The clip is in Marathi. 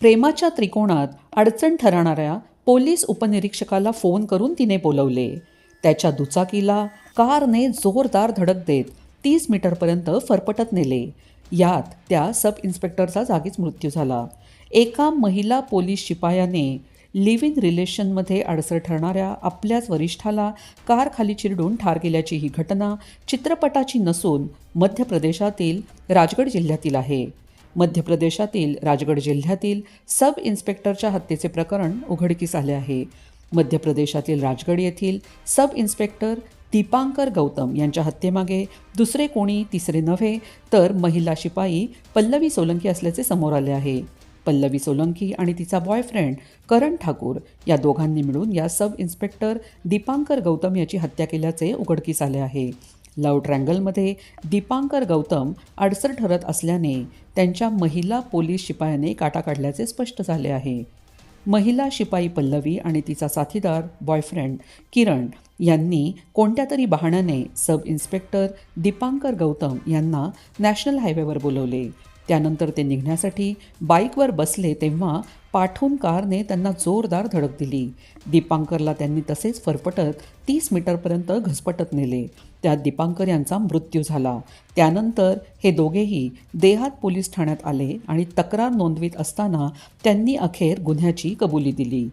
प्रेमाच्या त्रिकोणात अडचण ठरणाऱ्या पोलीस उपनिरीक्षकाला फोन करून तिने बोलवले. त्याच्या दुचाकीला कारने जोरदार धडक देत तीस मीटरपर्यंत फरफटत नेले. यात त्या सब इन्स्पेक्टरचा जागीच मृत्यू झाला. एका महिला पोलीस शिपायाने लिव्ह इन रिलेशनमध्ये अडसर ठरणाऱ्या आपल्याच वरिष्ठाला कार खाली चिरडून ठार केल्याची ही घटना चित्रपटाची नसून मध्य प्रदेशातील राजगड जिल्ह्यातील आहे. मध्य प्रदेशातील राजगड जिल्ह्यातील सब इन्स्पेक्टरच्या हत्येचे प्रकरण उघडकीस आले आहे. मध्य प्रदेशातील राजगड येथील सब इन्स्पेक्टर दीपांकर गौतम यांच्या हत्येमागे दुसरे कोणी तिसरे नव्हे तर महिला शिपाई पल्लवी सोलंकी असल्याचे समोर आले आहे. पल्लवी सोलंकी आणि तिचा बॉयफ्रेंड करण ठाकूर या दोघांनी मिळून या सब इन्स्पेक्टर दीपांकर गौतम याची हत्या केल्याचे उघडकीस आले आहे. लव ट्रँगलमध्ये दीपांकर गौतम अडसर ठरत असल्याने त्यांच्या महिला पोलीस शिपायाने काटा काढल्याचे स्पष्ट झाले आहे. महिला शिपाई पल्लवी आणि तिचा साथीदार बॉयफ्रेंड किरण यांनी कोणत्या तरी बहाण्याने सब इन्स्पेक्टर दीपांकर गौतम यांना नॅशनल हायवेवर बोलवले. त्यानंतर ते निघण्यासाठी बाईकवर बसले तेव्हा पाठून कारने त्यांना जोरदार धडक दिली. दीपांकरला त्यांनी तसेच फरफटत तीस मीटरपर्यंत घसपटत नेले. त्यात दीपांकर यांचा मृत्यू झाला. त्यानंतर हे दोघेही देहात पोलीस ठाण्यात आले आणि तक्रार नोंदवीत असताना त्यांनी अखेर गुन्ह्याची कबुली दिली.